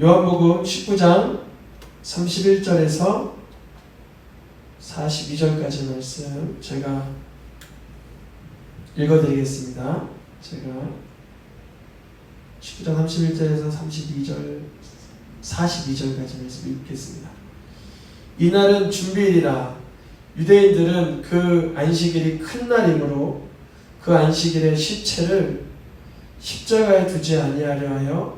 요한복음 19장 31절에서 42절까지 말씀 제가 읽어드리겠습니다. 제가 19장 31절에서 32절 42절까지 말씀 읽겠습니다. 이날은 준비일이라 유대인들은 그 안식일이 큰 날이므로 그 안식일에 시체를 십자가에 두지 아니하려 하여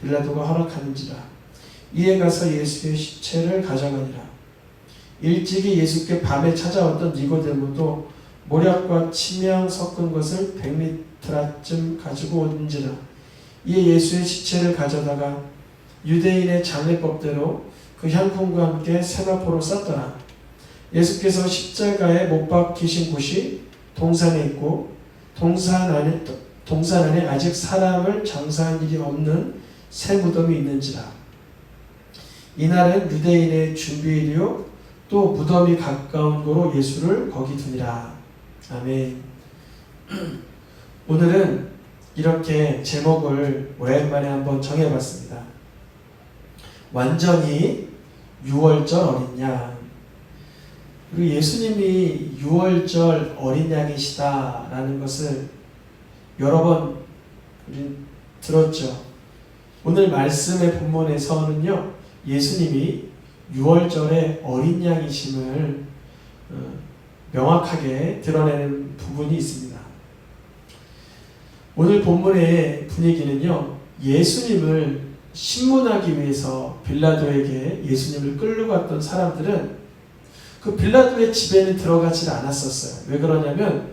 빌라도가 허락하는지라. 이에 가서 예수의 시체를 가져가니라. 일찍이 예수께 밤에 찾아왔던 니고데모도 모략과 침향 섞은 것을 100리터쯤 가지고 온지라. 이에 예수의 시체를 가져다가 유대인의 장례법대로 그 향품과 함께 세마포로 쌌더라. 예수께서 십자가에 못 박히신 곳이 동산에 있고 동산 안에 동산 안에 아직 사람을 장사한 일이 없는 새 무덤이 있는지라. 이날은 유대인의 준비일이요 또 무덤이 가까운 고로 예수를 거기 두니라. 아멘. 오늘은 이렇게 제목을 오랜만에 한번 정해봤습니다. 완전히 6월절 어린 양. 그리고 예수님이 6월절 어린 양이시다라는 것을 여러 번 들었죠. 오늘 말씀의 본문에서는요, 예수님이 6월절의 어린 양이심을 어, 명확하게 드러내는 부분이 있습니다. 오늘 본문의 분위기는요, 예수님을 신문하기 위해서 빌라도에게 예수님을 끌고 갔던 사람들은 그 빌라도의 집에는 들어가지 않았었어요. 왜 그러냐면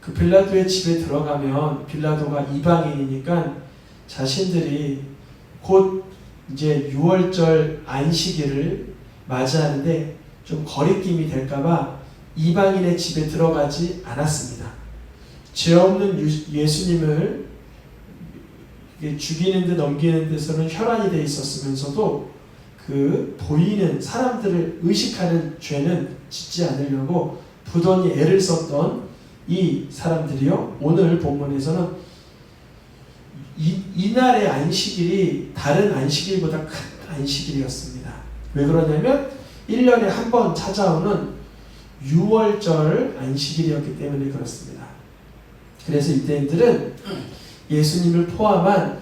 그 빌라도의 집에 들어가면 빌라도가 이방인이니까 자신들이 곧 이제 6월절 안식일을 맞이하는데 좀 거리낌이 될까봐 이방인의 집에 들어가지 않았습니다. 죄 없는 예수님을 죽이는 듯 넘기는 데서는 혈안이 돼 있었으면서도 그 보이는 사람들을 의식하는 죄는 짓지 않으려고 부단히 애를 썼던 이 사람들이요 오늘 본문에서는 이, 이날의 안식일이 다른 안식일보다 큰 안식일이었습니다. 왜 그러냐면 1년에 한 번 찾아오는 6월절 안식일이었기 때문에 그렇습니다. 그래서 이때들은 예수님을 포함한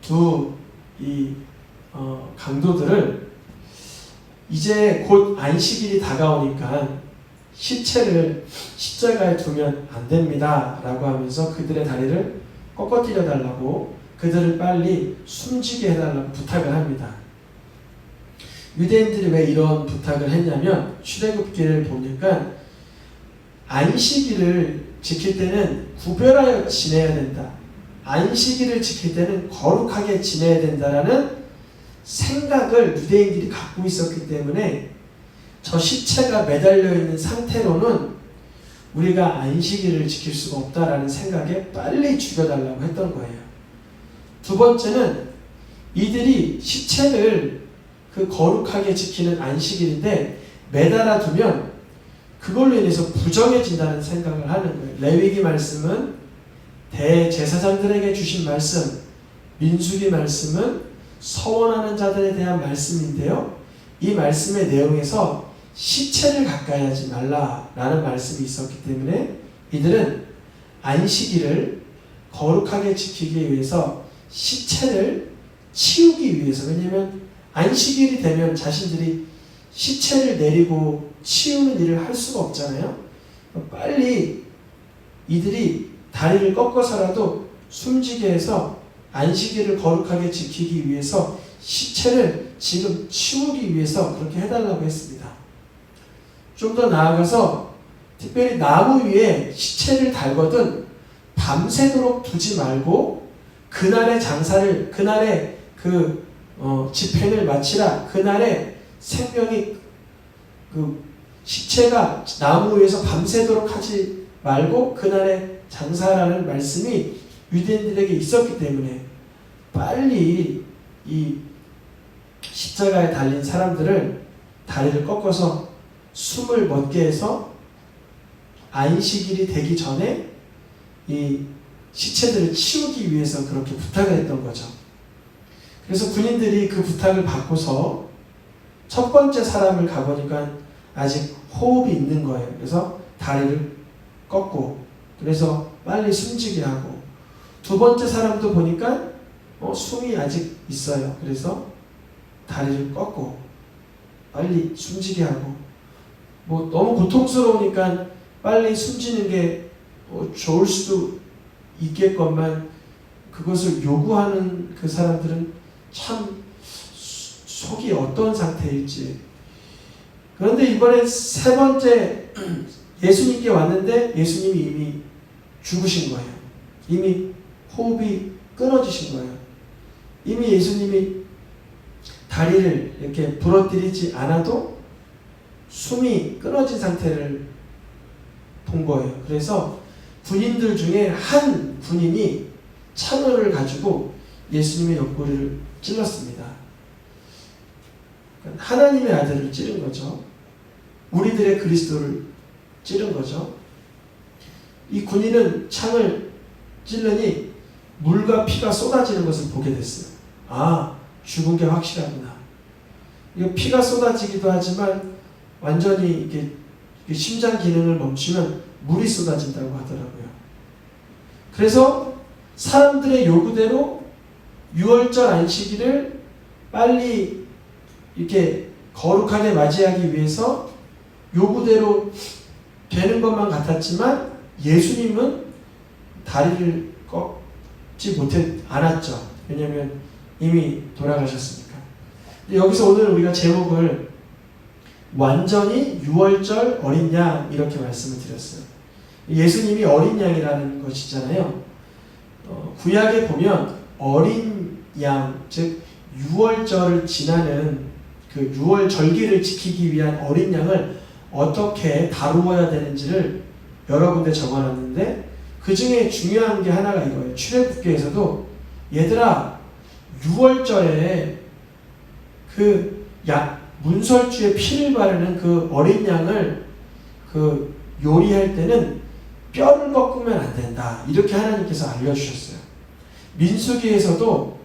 두이 어, 강도들을 이제 곧 안식일이 다가오니까 시체를 십자가에 두면 안 됩니다. 라고 하면서 그들의 다리를 꺾어뜨려 달라고 그들을 빨리 숨지게 해달라고 부탁을 합니다. 유대인들이 왜 이런 부탁을 했냐면 출애굽기를 보니까 안식일을 지킬 때는 구별하여 지내야 된다. 안식일을 지킬 때는 거룩하게 지내야 된다라는 생각을 유대인들이 갖고 있었기 때문에 저 시체가 매달려 있는 상태로는 우리가 안식일을 지킬 수가 없다라는 생각에 빨리 죽여달라고 했던 거예요. 두 번째는 이들이 시체를 그 거룩하게 지키는 안식일인데 매달아 두면 그걸로 인해서 부정해진다는 생각을 하는 거예요. 레위기 말씀은 대제사장들에게 주신 말씀, 민수기 말씀은 서원하는 자들에 대한 말씀인데요. 이 말씀의 내용에서 시체를 가까이 하지 말라라는 말씀이 있었기 때문에 이들은 안식일을 거룩하게 지키기 위해서 시체를 치우기 위해서 왜냐하면 안식일이 되면 자신들이 시체를 내리고 치우는 일을 할 수가 없잖아요. 빨리 이들이 다리를 꺾어서라도 숨지게 해서 안식일을 거룩하게 지키기 위해서 시체를 지금 치우기 위해서 그렇게 해달라고 했습니다. 좀 더 나아가서 특별히 나무 위에 시체를 달거든 밤새도록 두지 말고 그날의 장사를 그날의 그 어, 집행을 마치라. 그날의 생명이 그 시체가 나무 위에서 밤새도록 하지 말고 그날의 장사라는 말씀이 유대인들에게 있었기 때문에 빨리 이 십자가에 달린 사람들을 다리를 꺾어서 숨을 멎게 해서 안식일이 되기 전에 이 시체들을 치우기 위해서 그렇게 부탁을 했던 거죠. 그래서 군인들이 그 부탁을 받고서 첫 번째 사람을 가보니까 아직 호흡이 있는 거예요. 그래서 다리를 꺾고 그래서 빨리 숨지게 하고 두 번째 사람도 보니까 어, 숨이 아직 있어요. 그래서 다리를 꺾고 빨리 숨지게 하고 뭐 너무 고통스러우니까 빨리 숨지는 게 어, 좋을 수도 있겠건만 그것을 요구하는 그 사람들은 참 속이 어떤 상태일지 그런데 이번에 세 번째 예수님께 왔는데 예수님이 이미 죽으신 거예요. 이미 호흡이 끊어지신 거예요. 이미 예수님이 다리를 이렇게 부러뜨리지 않아도 숨이 끊어진 상태를 본 거예요. 그래서 군인들 중에 한 군인이 창을 가지고 예수님의 옆구리를 찔렀습니다. 하나님의 아들을 찌른 거죠. 우리들의 그리스도를 찌른 거죠. 이 군인은 창을 찔르니 물과 피가 쏟아지는 것을 보게 됐어요. 아, 죽은 게 확실하구나. 이거 피가 쏟아지기도 하지만 완전히 이게 심장 기능을 멈추면 물이 쏟아진다고 하더라고요. 그래서 사람들의 요구대로 6월절 안식일을 빨리 이렇게 거룩하게 맞이하기 위해서 요구대로 되는 것만 같았지만 예수님은 다리를 꺾지 못해 않았죠. 왜냐하면 이미 돌아가셨으니까. 여기서 오늘 우리가 제목을 완전히 6월절 어린 양 이렇게 말씀을 드렸어요. 예수님이 어린 양이라는 것이잖아요. 어, 구약에 보면 어린 양, 즉 6월절을 지나는 그 6월 절기를 지키기 위한 어린 양을 어떻게 다루어야 되는지를 여러 군데 적어놨는데 그 중에 중요한 게 하나가 이거예요. 출애굽기에서도 얘들아 6월절에 그 약, 문설주에 피를 바르는 그 어린 양을 그 요리할 때는 뼈를 꺾으면 안 된다. 이렇게 하나님께서 알려주셨어요. 민수기에서도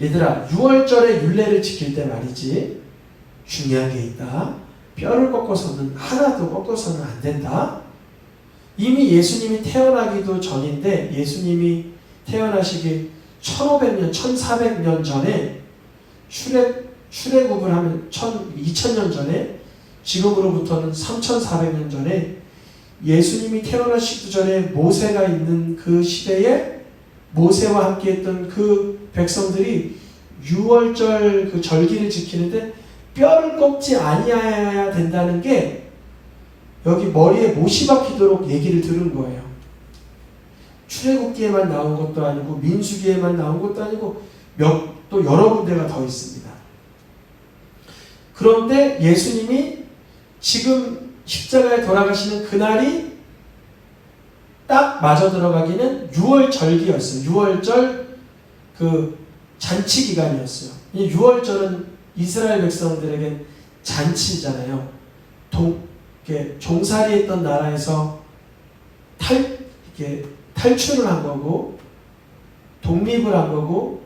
얘들아 6월절에 율례를 지킬 때 말이지 중요한 게 있다. 뼈를 꺾어서는 하나도 꺾어서는 안 된다. 이미 예수님이 태어나기도 전인데 예수님이 태어나시기 1500년, 1400년 전에 출애 출애굽을 하면 2000년 전에 지금으로부터는 3400년 전에 예수님이 태어나시기 전에 모세가 있는 그 시대에 모세와 함께 했던 그 백성들이 6월절 그 절기를 지키는데 뼈를 꺾지 아니해야 된다는 게 여기 머리에 못이 박히도록 얘기를 들은 거예요. 출애굽기에만 나온 것도 아니고 민수기에만 나온 것도 아니고 몇 또 여러 군데가 더 있습니다. 그런데 예수님이 지금 십자가에 돌아가시는 그날이 딱 맞아 들어가기는 6월 절기였어요. 6월절 그 잔치 기간이었어요. 6월절은 이스라엘 백성들에게 잔치잖아요. 동, 이렇게 종살이했던 나라에서 탈, 이렇게 탈출을 한 거고, 독립을 한 거고,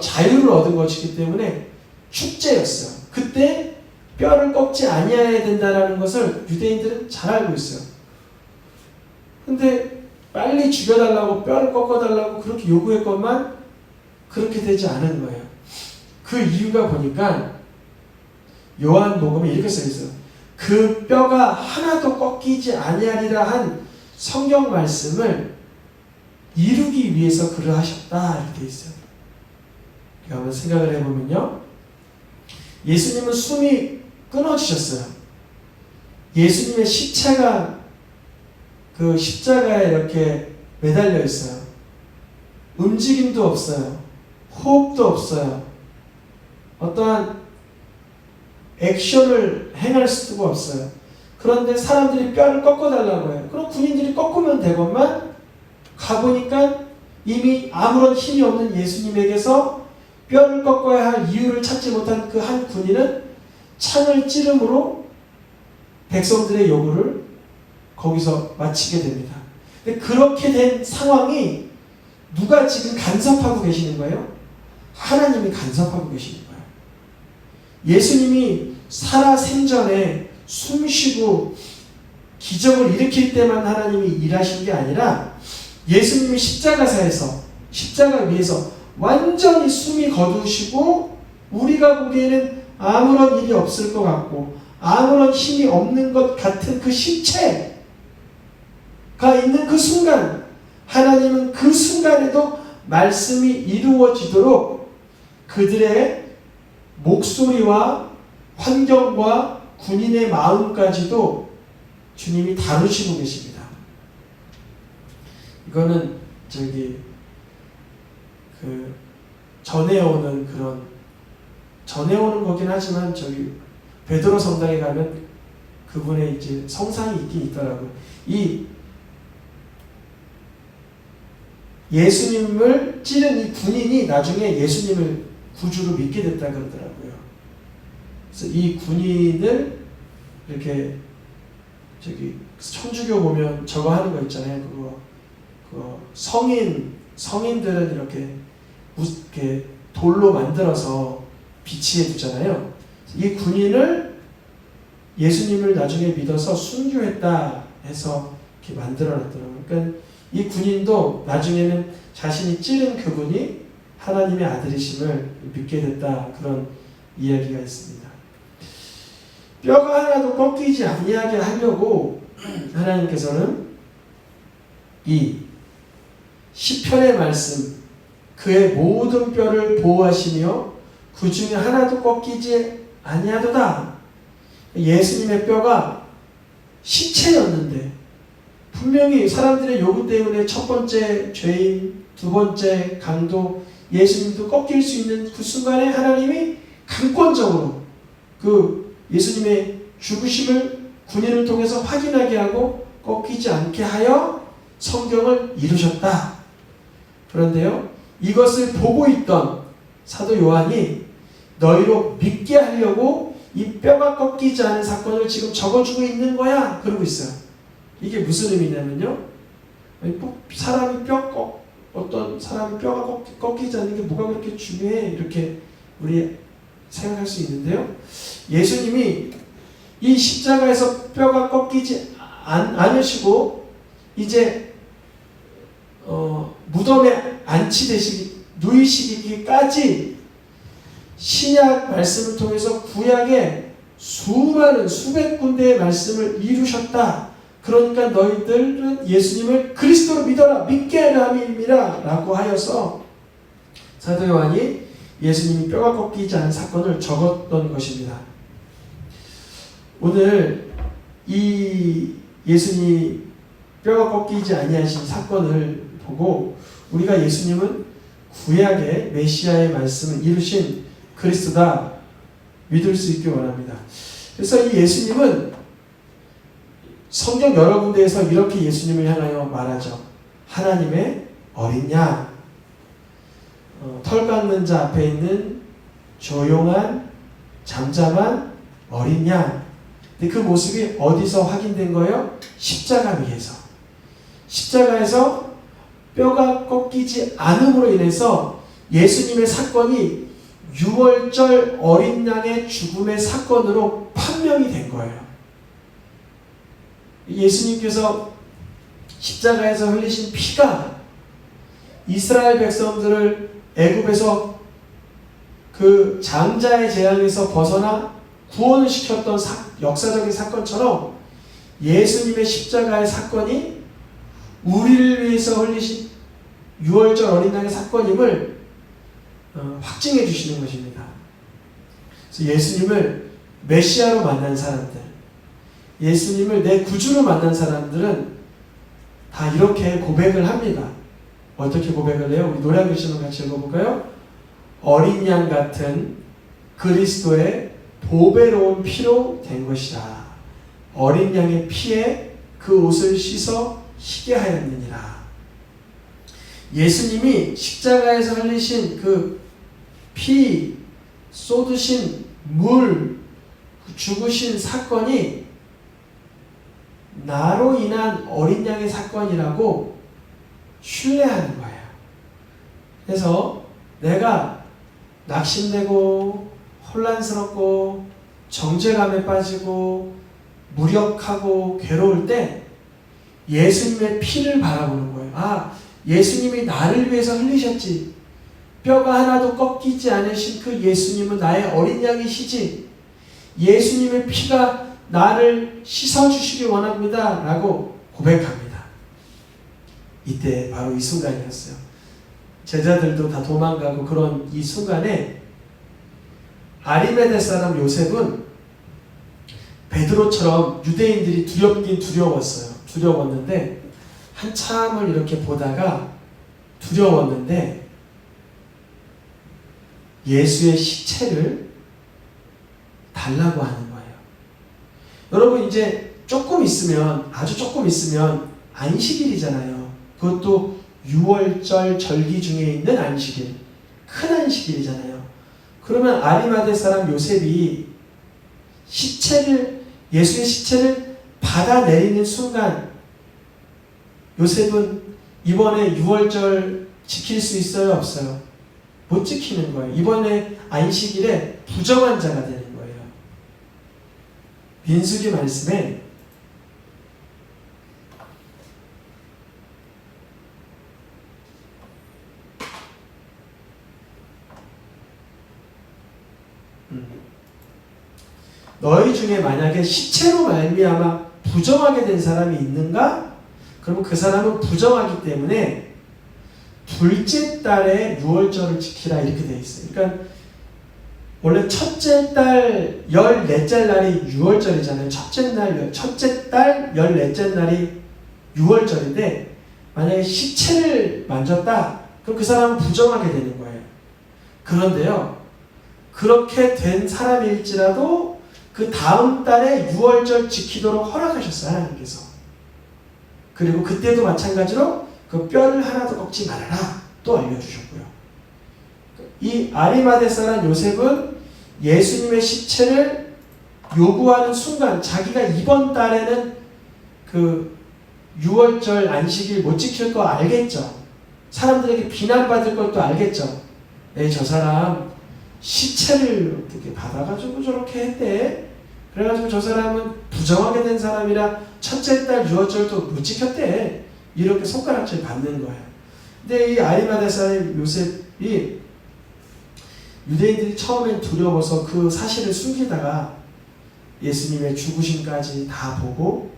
자유를 얻은 것이기 때문에 축제였어요. 그때 뼈를 꺾지 아니해야 된다라는 것을 유대인들은 잘 알고 있어요. 근데 빨리 죽여달라고 뼈를 꺾어달라고 그렇게 요구했건만 그렇게 되지 않은 거예요. 그 이유가 보니까 요한복음에 이렇게 써 있어요. 그 뼈가 하나도 꺾이지 아니하리라 한 성경 말씀을 이루기 위해서 그러하셨다 이렇게 돼 있어요. 그러니까 한번 생각을 해보면요. 예수님은 숨이 끊어지셨어요. 예수님의 시체가 그 십자가에 이렇게 매달려 있어요. 움직임도 없어요. 호흡도 없어요. 어떠한 액션을 행할 수가 없어요. 그런데 사람들이 뼈를 꺾어달라고 해요. 그럼 군인들이 꺾으면 되건만 가보니까 이미 아무런 힘이 없는 예수님에게서 뼈를 꺾어야 할 이유를 찾지 못한 그 한 군인은 창을 찌름으로 백성들의 요구를 거기서 마치게 됩니다. 근데 그렇게 된 상황이 누가 지금 간섭하고 계시는 거예요? 하나님이 간섭하고 계시는 거예요. 예수님이 살아 생전에 숨 쉬고 기적을 일으킬 때만 하나님이 일하신 게 아니라 예수님이 십자가사에서 십자가 위에서 완전히 숨이 거두시고 우리가 보기에는 아무런 일이 없을 것 같고 아무런 힘이 없는 것 같은 그 신체가 있는 그 순간 하나님은 그 순간에도 말씀이 이루어지도록 그들의 목소리와 환경과 군인의 마음까지도 주님이 다루시고 계십니다. 이거는 저기 그 전해오는 그런 전해오는 거긴 하지만 저기 베드로 성당에 가면 그분의 이제 성상이 있긴 있더라고요. 이 예수님을 찌른 이 군인이 나중에 예수님을 구주로 믿게 됐다 그러더라고요. 그래서 이 군인을 이렇게 저기 천주교 보면 저거 하는 거 있잖아요. 그거 그 성인 성인들은 이렇게 이렇게 돌로 만들어서 비치해 두잖아요. 이 군인을 예수님을 나중에 믿어서 순교했다 해서 이렇게 만들어놨더라고요. 그러니까 이 군인도 나중에는 자신이 찌른 그분이 하나님의 아들이심을 믿게 됐다 그런 이야기가 있습니다. 뼈가 하나도 꺾이지 아니하게 하려고 하나님께서는 이 시편의 말씀 그의 모든 뼈를 보호하시며 그 중에 하나도 꺾이지 아니하도다. 예수님의 뼈가 시체였는데 분명히 사람들의 요구 때문에 첫 번째 죄인, 두 번째 강도, 예수님도 꺾일 수 있는 그 순간에 하나님이 강권적으로 그 예수님의 죽으심을 군인을 통해서 확인하게 하고 꺾이지 않게 하여 성경을 이루셨다. 그런데요, 이것을 보고 있던 사도 요한이 너희로 믿게 하려고 이 뼈가 꺾이지 않은 사건을 지금 적어주고 있는 거야. 그러고 있어요. 이게 무슨 의미냐면요. 사람이 뼈 꺾, 어떤 사람이 뼈가 꺾이지 않는 게 뭐가 그렇게 중요해? 이렇게 우리 생각할 수 있는데요. 예수님이 이 십자가에서 뼈가 꺾이지 않, 않으시고 이제 어, 무덤에 안치되시기 누이시기까지 신약 말씀을 통해서 구약의 수많은 수백 군데의 말씀을 이루셨다. 그러니까 너희들은 예수님을 그리스도로 믿어라 믿게 하라 함이라 라고 하여서 사도 요한이 예수님이 뼈가 꺾이지 않은 사건을 적었던 것입니다. 오늘 이 예수님이 뼈가 꺾이지 아니하신 사건을 보고 우리가 예수님은 구약의 메시아의 말씀을 이루신 그리스도다 믿을 수 있기 원합니다. 그래서 이 예수님은 성경 여러 군데에서 이렇게 예수님을 향하여 말하죠. 하나님의 어린 양. 어, 털 깎는 자 앞에 있는 조용한 잠잠한 어린 양. 근데 그 모습이 어디서 확인된 거예요? 십자가 위에서. 십자가에서 뼈가 꺾이지 않음으로 인해서 예수님의 사건이 6월절 어린 양의 죽음의 사건으로 판명이 된 거예요. 예수님께서 십자가에서 흘리신 피가 이스라엘 백성들을 애굽에서 그 장자의 재앙에서 벗어나 구원을 시켰던 사- 역사적인 사건처럼 예수님의 십자가의 사건이 우리를 위해서 흘리신 6월절 어린 양의 사건임을 어, 확증해 주시는 것입니다. 그래서 예수님을 메시아로 만난 사람들, 예수님을 내 구주로 만난 사람들은 다 이렇게 고백을 합니다. 어떻게 고백을 해요? 우리 노래 한 글씨만 같이 읽어볼까요? 어린 양 같은 그리스도의 보배로운 피로 된 것이라. 어린 양의 피에 그 옷을 씻어 희게 하였느니라. 예수님이 십자가에서 흘리신 그 피, 쏟으신 물, 그 죽으신 사건이 나로 인한 어린 양의 사건이라고 신뢰하는 거예요. 그래서 내가 낙심되고 혼란스럽고 정죄감에 빠지고 무력하고 괴로울 때 예수님의 피를 바라보는 거예요. 아, 예수님이 나를 위해서 흘리셨지. 뼈가 하나도 꺾이지 않으신 그 예수님은 나의 어린 양이시지. 예수님의 피가 나를 씻어주시기 원합니다. 라고 고백합니다. 이때 바로 이 순간이었어요. 제자들도 다 도망가고 그런 이 순간에 아리메데 사람 요셉은 베드로처럼 유대인들이 두렵긴 두려웠어요. 두려웠는데 한참을 이렇게 보다가 두려웠는데 예수의 시체를 달라고 하는 거예요. 여러분 이제 조금 있으면 아주 조금 있으면 안식일이잖아요. 그것도 6월절 절기 중에 있는 안식일. 큰 안식일이잖아요. 그러면 아리마대 사람 요셉이 시체를 예수의 시체를 받아내리는 순간 요셉은 이번에 6월절 지킬 수 있어요 없어요? 못 지키는 거예요. 이번에 안식일에 부정한 자가 되는 거예요. 민수기 말씀에 음. 너희 중에 만약에 시체로 말미암아 부정하게 된 사람이 있는가? 그러면 그 사람은 부정하기 때문에 둘째 달에 유월절을 지키라 이렇게 돼 있어요. 그러니까 원래 첫째 달 열넷째 날이 유월절이잖아요. 첫째 날 첫째 달 열넷째 날이 유월절인데 만약에 시체를 만졌다, 그럼 그 사람은 부정하게 되는 거예요. 그런데요, 그렇게 된 사람일지라도 그 다음 달에 유월절 지키도록 허락하셨어요 하나님께서. 그리고 그때도 마찬가지로 그 뼈를 하나도 꺾지 말아라 또 알려주셨고요. 이 아리마데 사람 요셉은 예수님의 시체를 요구하는 순간 자기가 이번 달에는 그 6월절 안식일 못 지킬 거 알겠죠. 사람들에게 비난받을 것도 알겠죠. 에이 저 사람 시체를 어떻게 받아가지고 저렇게 했대. 그래가지고 저 사람은 부정하게 된 사람이라 첫째 달 유월절도 못 지켰대. 이렇게 손가락질 받는 거예요. 근데 이 아리마대 사람 요셉이 유대인들이 처음엔 두려워서 그 사실을 숨기다가 예수님의 죽으심까지 다 보고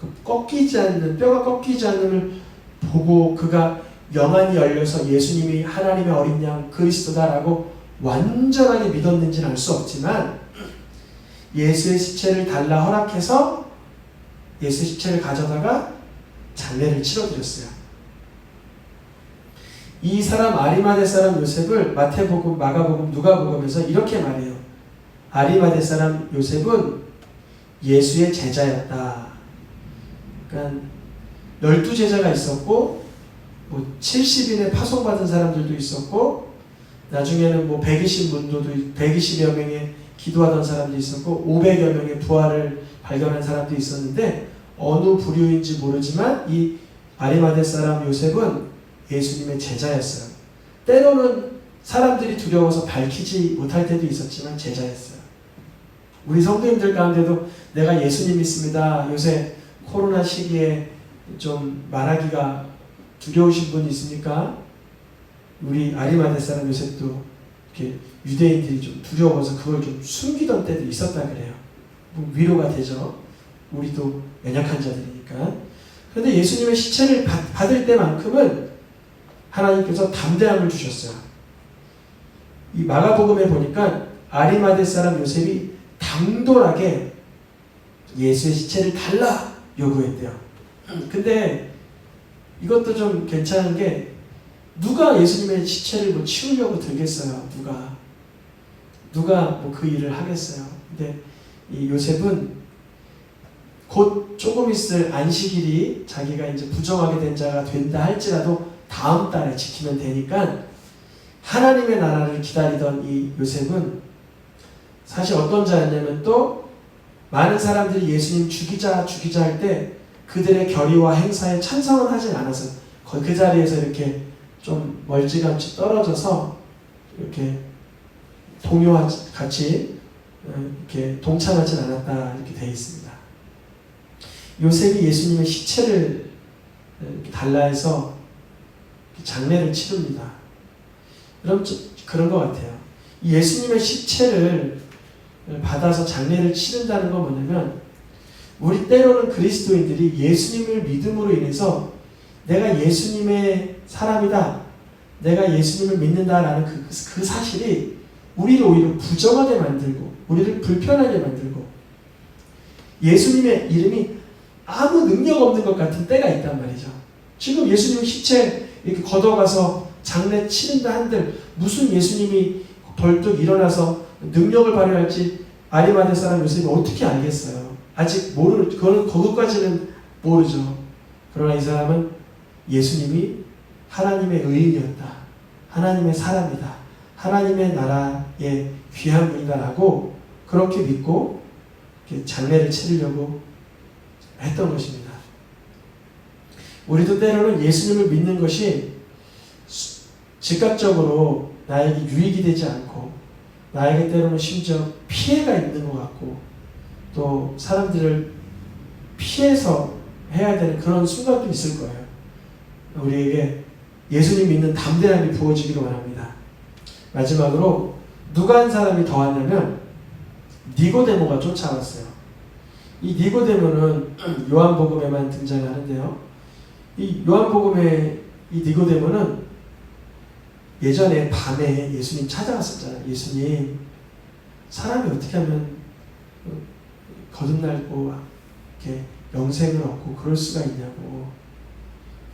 그 꺾이지 않는 뼈가 꺾이지 않는을 보고 그가 영안이 열려서 예수님이 하나님의 어린 양 그리스도다라고 완전하게 믿었는지는 알 수 없지만 예수의 시체를 달라 허락해서 예수의 시체를 가져다가 장례를 치러드렸어요. 이 사람 아리마대 사람 요셉을 마태복음, 마가복음, 누가복음에서 이렇게 말해요. 아리마대 사람 요셉은 예수의 제자였다. 그러니까 열두 제자가 있었고 뭐 70인의 파송받은 사람들도 있었고 나중에는 뭐 120 문도도 120여 명의 기도하던 사람도 있었고 500여 명의 부활을 발견한 사람도 있었는데 어느 부류인지 모르지만 이 아리마대 사람 요셉은 예수님의 제자였어요. 때로는 사람들이 두려워서 밝히지 못할 때도 있었지만 제자였어요. 우리 성도님들 가운데도 내가 예수님 믿습니다. 요새 코로나 시기에 좀 말하기가 두려우신 분 있습니까? 우리 아리마대 사람 요셉도 이렇게 유대인들이 좀 두려워서 그걸 좀 숨기던 때도 있었다 그래요. 뭐 위로가 되죠. 우리도 연약한 자들이니까. 그런데 예수님의 시체를 받, 받을 때만큼은 하나님께서 담대함을 주셨어요. 이 마가복음에 보니까 아리마대 사람 요셉이 당돌하게 예수의 시체를 달라 요구했대요. 근데 이것도 좀 괜찮은 게 누가 예수님의 시체를 뭐 치우려고 들겠어요? 누가 누가 뭐 그 일을 하겠어요? 근데 이 요셉은 곧 조금 있을 안식일이 자기가 이제 부정하게 된 자가 된다 할지라도 다음 달에 지키면 되니까 하나님의 나라를 기다리던 이 요셉은 사실 어떤 자였냐면 또 많은 사람들이 예수님 죽이자 죽이자 할 때 그들의 결의와 행사에 찬성을 하진 않아서 그 자리에서 이렇게 좀 멀찌감치 떨어져서 이렇게 동요하지 같이 어, 이렇게 동참하진 않았다 이렇게 되어 있습니다. 요셉이 예수님의 시체를 이렇게 달라해서 장례를 치릅니다. 그럼 그런 것 같아요. 예수님의 시체를 받아서 장례를 치른다는 건 뭐냐면 우리 때로는 그리스도인들이 예수님을 믿음으로 인해서 내가 예수님의 사람이다. 내가 예수님을 믿는다라는 그, 그 사실이 우리를 오히려 부정하게 만들고 우리를 불편하게 만들고 예수님의 이름이 아무 능력 없는 것 같은 때가 있단 말이죠. 지금 예수님 시체 이렇게 걷어가서 장례 치른다 한들 무슨 예수님이 벌떡 일어나서 능력을 발휘할지 아리마대 사람 요셉이 어떻게 알겠어요? 아직 모르 그거는 그것까지는 모르죠. 그러나 이 사람은 예수님이 하나님의 의인이었다. 하나님의 사람이다. 하나님의 나라의 귀한 분이다라고 그렇게 믿고 장례를 치르려고 했던 것입니다. 우리도 때로는 예수님을 믿는 것이 즉각적으로 나에게 유익이 되지 않고 나에게 때로는 심지어 피해가 있는 것 같고 또 사람들을 피해서 해야 되는 그런 순간도 있을 거예요. 우리에게 예수님 믿는 담대함이 부어지기를 원합니다. 마지막으로 누가 한 사람이 더 왔냐면 니고데모가 쫓아왔어요. 이 니고데모는 요한복음에만 등장하는데요. 이 요한복음의 이 니고데모는 예전에 밤에 예수님 찾아갔었잖아요. 예수님, 사람이 어떻게 하면 거듭날고 이렇게 영생을 얻고 그럴 수가 있냐고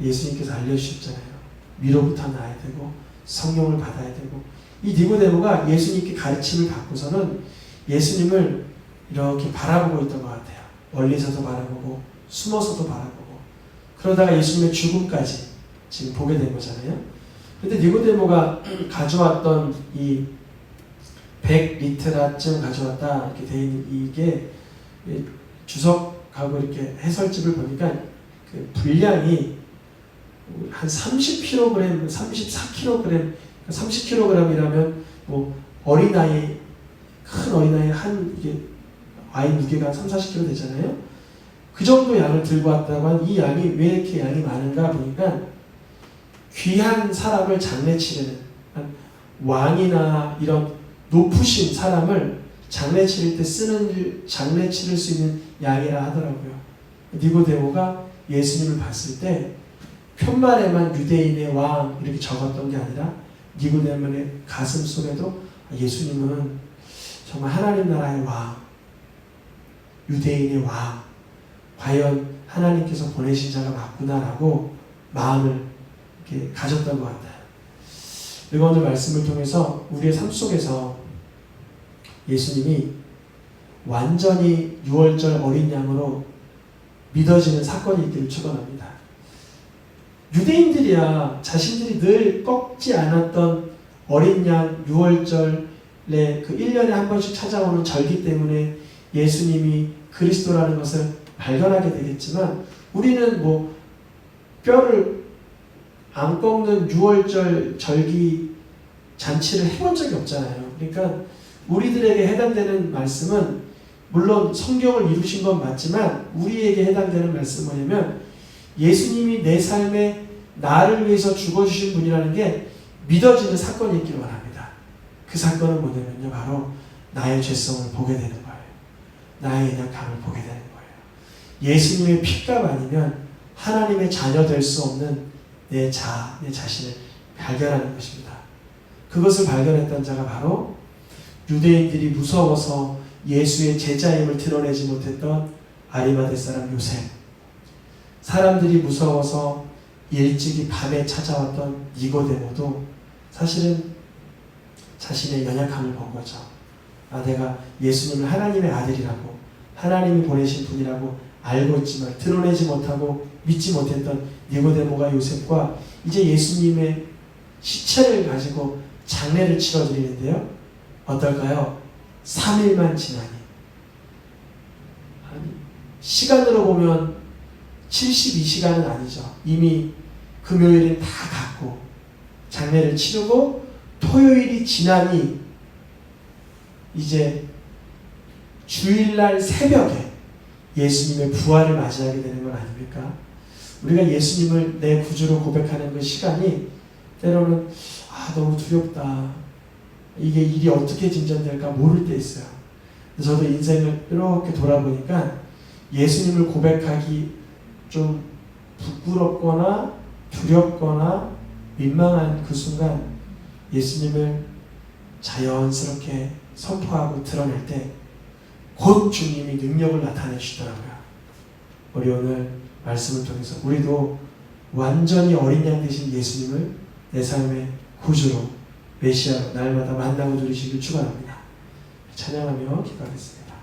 예수님께서 알려주셨잖아요. 위로부터 나야 되고 성령을 받아야 되고 이 니고데모가 예수님께 가르침을 받고서는 예수님을 이렇게 바라보고 있던 것 같아요. 멀리서도 바라보고 숨어서도 바라보고 그러다가 예수님의 죽음까지 지금 보게 된 거잖아요. 근데 니고데모가 가져왔던 이 100리트라쯤 가져왔다 이렇게 돼 있는 이게 주석하고 이렇게 해설집을 보니까 그 분량이 한 30kg, 34kg, 30kg이라면 뭐 어린아이 큰 어린아이 한 이게 와인 무게가 3, 40kg 되잖아요. 그 정도 양을 들고 왔다고 한이 양이 왜 이렇게 양이 많은가 보니까 귀한 사람을 장례치르는 왕이나 이런 높으신 사람을 장례치를 때 쓰는 장례치를 수 있는 양이라 하더라고요. 니고데모가 예수님을 봤을 때 편말에만 유대인의 왕 이렇게 적었던 게 아니라 니고데모의 가슴 속에도 예수님은 정말 하나님 나라의 왕, 유대인의 왕, 과연 하나님께서 보내신 자가 맞구나라고 마음을 이렇게 가졌던 것 같아요. 그리고 오늘 말씀을 통해서 우리의 삶 속에서 예수님이 완전히 6월절 어린 양으로 믿어지는 사건이 있기를 축원합니다. 유대인들이야 자신들이 늘 꺾지 않았던 어린 양 6월절의 그 1년에 한 번씩 찾아오는 절기 때문에 예수님이 그리스도라는 것을 발견하게 되겠지만 우리는 뭐 뼈를 안 꺾는 6월절 절기 잔치를 해본 적이 없잖아요. 그러니까 우리들에게 해당되는 말씀은 물론 성경을 이루신 건 맞지만 우리에게 해당되는 말씀은 뭐냐면 예수님이 내 삶에 나를 위해서 죽어주신 분이라는 게 믿어지는 사건이 있기를 원합니다. 그 사건은 뭐냐면요. 바로 나의 죄성을 보게 되는 거예요. 나의 연약함을 보게 되는 거예요. 예수님의 피값 아니면 하나님의 자녀 될 수 없는 내 자, 내 자신을 발견하는 것입니다. 그것을 발견했던 자가 바로 유대인들이 무서워서 예수의 제자임을 드러내지 못했던 아리마대 사람 요셉. 사람들이 무서워서 일찍이 밤에 찾아왔던 니고데모도 사실은 자신의 연약함을 본 거죠. 아, 내가 예수님을 하나님의 아들이라고 하나님이 보내신 분이라고 알고 있지만 드러내지 못하고 믿지 못했던 니고데모가 요셉과 이제 예수님의 시체를 가지고 장례를 치러드리는데요. 어떨까요? 3일만 지나니. 시간으로 보면 72시간은 아니죠. 이미 금요일은 다 갔고, 장례를 치르고, 토요일이 지나니, 이제 주일날 새벽에 예수님의 부활을 맞이하게 되는 건 아닙니까? 우리가 예수님을 내 구주로 고백하는 그 시간이 때로는 아 너무 두렵다. 이게 일이 어떻게 진전될까 모를 때 있어요. 저도 인생을 이렇게 돌아보니까 예수님을 고백하기 좀 부끄럽거나 두렵거나 민망한 그 순간 예수님을 자연스럽게 선포하고 드러낼 때 곧 주님이 능력을 나타내 주시더라고요. 우리 오늘 말씀을 통해서 우리도 완전히 어린 양 되신 예수님을 내 삶의 구주로 메시아로 날마다 만나고 누리시길 축원합니다. 찬양하며 기도하겠습니다.